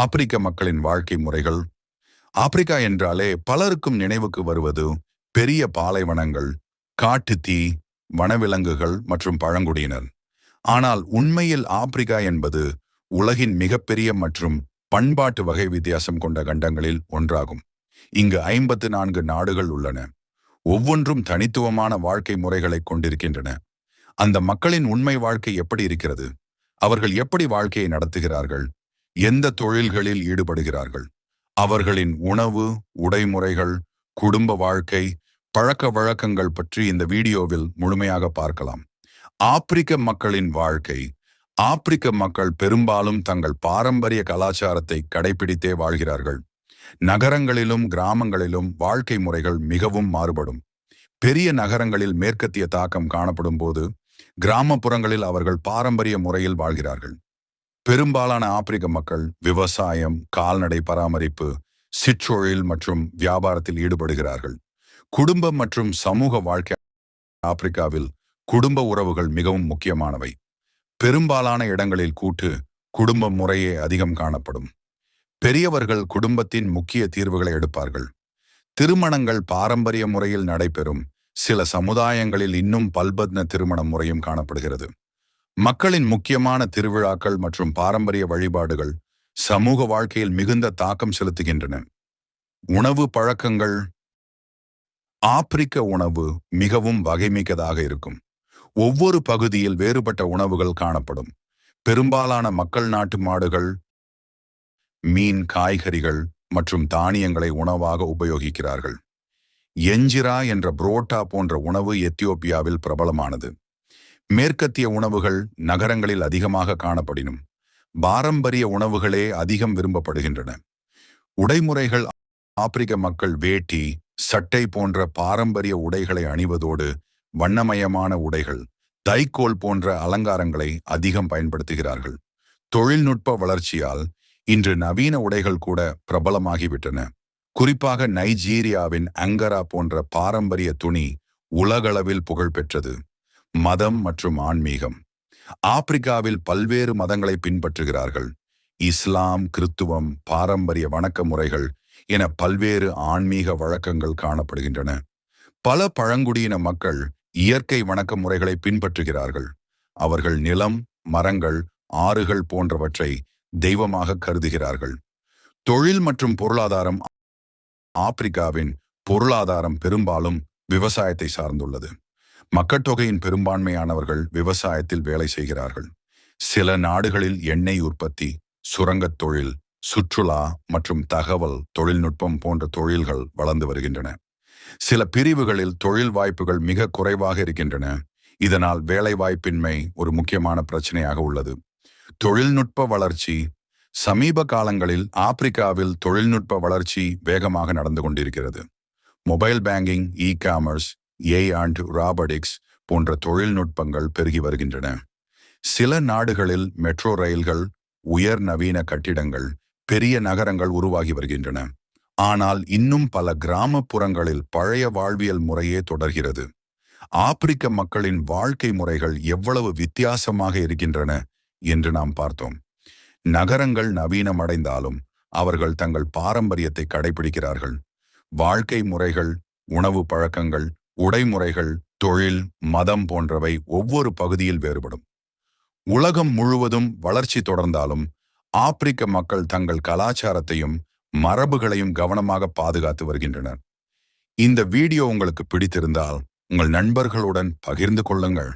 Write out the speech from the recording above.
ஆப்பிரிக்க மக்களின் வாழ்க்கை முறைகள். ஆப்பிரிக்கா என்றாலே பலருக்கும் நினைவுக்கு வருவது பெரிய பாலைவனங்கள் காட்டு தீ வனவிலங்குகள் மற்றும் பழங்குடியினர். ஆனால் உண்மையில் ஆப்பிரிக்கா என்பது உலகின் மிகப்பெரிய மற்றும் பண்பாட்டு வகை வித்தியாசம் கொண்ட கண்டங்களில் ஒன்றாகும். இங்கு ஐம்பத்து நான்கு நாடுகள் உள்ளன. ஒவ்வொன்றும் தனித்துவமான வாழ்க்கை முறைகளை கொண்டிருக்கின்றன. அந்த மக்களின் உண்மை வாழ்க்கை எப்படி இருக்கிறது? அவர்கள் எப்படி வாழ்க்கையை நடத்துகிறார்கள்? எந்த தொழில்களில் ஈடுபடுகிறார்கள்? அவர்களின் உணவு உடைமுறைகள் குடும்ப வாழ்க்கை பழக்க வழக்கங்கள் பற்றி இந்த வீடியோவில் முழுமையாக பார்க்கலாம். ஆப்பிரிக்க மக்களின் வாழ்க்கை. ஆப்பிரிக்க மக்கள் பெரும்பாலும் தங்கள் பாரம்பரிய கலாச்சாரத்தை கடைபிடித்தே வாழ்கிறார்கள். நகரங்களிலும் கிராமங்களிலும் வாழ்க்கை முறைகள் மிகவும் மாறுபடும். பெரிய நகரங்களில் மேற்கத்திய தாக்கம் காணப்படும் போது கிராமப்புறங்களில் அவர்கள் பாரம்பரிய முறையில் வாழ்கிறார்கள். பெரும்பாலான ஆப்பிரிக்க மக்கள் விவசாயம் கால்நடை பராமரிப்பு சிற்றொழில் மற்றும் வியாபாரத்தில் ஈடுபடுகிறார்கள். குடும்பம் மற்றும் சமூக வாழ்க்கை ஆப்பிரிக்காவில் குடும்ப உறவுகள் மிகவும் முக்கியமானவை. பெரும்பாலான இடங்களில் கூட்டு குடும்ப முறையே அதிகம் காணப்படும். பெரியவர்கள் குடும்பத்தின் முக்கிய தீர்வுகளை எடுப்பார்கள். திருமணங்கள் பாரம்பரிய முறையில் நடைபெறும். சில சமுதாயங்களில் இன்னும் பல்பத்ன திருமண முறையும் காணப்படுகிறது. மக்களின் முக்கியமான திருவிழாக்கள் மற்றும் பாரம்பரிய வழிபாடுகள் சமூக வாழ்க்கையில் மிகுந்த தாக்கம் செலுத்துகின்றன. உணவு பழக்கங்கள் ஆப்பிரிக்க உணவு மிகவும் வகைமிக்கதாக இருக்கும். ஒவ்வொரு பகுதியில் வேறுபட்ட உணவுகள் காணப்படும். பெரும்பாலான மக்கள் நாட்டு மாடுகள் மீன் காய்கறிகள் மற்றும் தானியங்களை உணவாக உபயோகிக்கிறார்கள். எஞ்சிரா என்ற புரோட்டா போன்ற உணவு எத்தியோப்பியாவில் பிரபலமானது. மேற்கத்திய உணவுகள் நகரங்களில் அதிகமாக காணப்படினும் பாரம்பரிய உணவுகளே அதிகம் விரும்பப்படுகின்றன. உடைமுறைகள் ஆப்பிரிக்க மக்கள் வேட்டி சட்டை போன்ற பாரம்பரிய உடைகளை அணிவதோடு வண்ணமயமான உடைகள் தைக்கோல் போன்ற அலங்காரங்களை அதிகம் பயன்படுத்துகிறார்கள். தொழில்நுட்ப வளர்ச்சியால் இன்று நவீன உடைகள் கூட பிரபலமாகிவிட்டன. குறிப்பாக நைஜீரியாவின் அங்கரா போன்ற பாரம்பரிய துணி உலகளவில் புகழ்பெற்றது. மதம் மற்றும் ஆன்மீகம். ஆப்பிரிக்காவில் பல்வேறு மதங்களை பின்பற்றுகிறார்கள். இஸ்லாம் கிறித்துவம் பாரம்பரிய வணக்க முறைகள் என பல்வேறு ஆன்மீக வழக்கங்கள் காணப்படுகின்றன. பல பழங்குடியின மக்கள் இயற்கை வணக்க முறைகளை பின்பற்றுகிறார்கள். அவர்கள் நிலம் மரங்கள் ஆறுகள் போன்றவற்றை தெய்வமாக கருதுகிறார்கள். தொழில் மற்றும் பொருளாதாரம் ஆப்பிரிக்காவின் பொருளாதாரம் பெரும்பாலும் விவசாயத்தை சார்ந்துள்ளது. மக்கட்தொகையின் பெரும்பான்மையானவர்கள் விவசாயத்தில் வேலை செய்கிறார்கள். சில நாடுகளில் எண்ணெய் உற்பத்தி சுரங்கத் தொழில் சுற்றுலா மற்றும் தகவல் தொழில்நுட்பம் போன்ற தொழில்கள் வளர்ந்து வருகின்றன. சில பிரிவுகளில் தொழில் வாய்ப்புகள் மிக குறைவாக இருக்கின்றன. இதனால் வேலைவாய்ப்பின்மை ஒரு முக்கியமான பிரச்சனையாக உள்ளது. தொழில்நுட்ப வளர்ச்சி. சமீப காலங்களில் ஆப்பிரிக்காவில் தொழில்நுட்ப வளர்ச்சி வேகமாக நடந்து கொண்டிருக்கிறது. மொபைல் பேங்கிங் இ காமர்ஸ் ஏ ஆண்டு ராபடிக்ஸ் போன்ற தொழில்நுட்பங்கள் பெருகி வருகின்றன. சில நாடுகளில் மெட்ரோ ரயில்கள் உயர் நவீன கட்டிடங்கள் பெரிய நகரங்கள் உருவாகி வருகின்றன. ஆனால் இன்னும் பல கிராமப்புறங்களில் பழைய வாழ்வியல் முறையே தொடர்கிறது. ஆப்பிரிக்க மக்களின் வாழ்க்கை முறைகள் எவ்வளவு வித்தியாசமாக இருக்கின்றன என்று நாம் பார்த்தோம். நகரங்கள் நவீனமடைந்தாலும் அவர்கள் தங்கள் பாரம்பரியத்தை கடைபிடிக்கிறார்கள். வாழ்க்கை முறைகள் உணவு பழக்கங்கள் உடைமுறைகள் தொழில் மதம் போன்றவை ஒவ்வொரு பகுதியில் வேறுபடும். உலகம் முழுவதும் வளர்ச்சி தொடர்ந்தாலும் ஆப்பிரிக்க மக்கள் தங்கள் கலாச்சாரத்தையும் மரபுகளையும் கவனமாக பாதுகாத்து வருகின்றனர். இந்த வீடியோ உங்களுக்கு பிடித்திருந்தால் உங்கள் நண்பர்களுடன் பகிர்ந்து கொள்ளுங்கள்.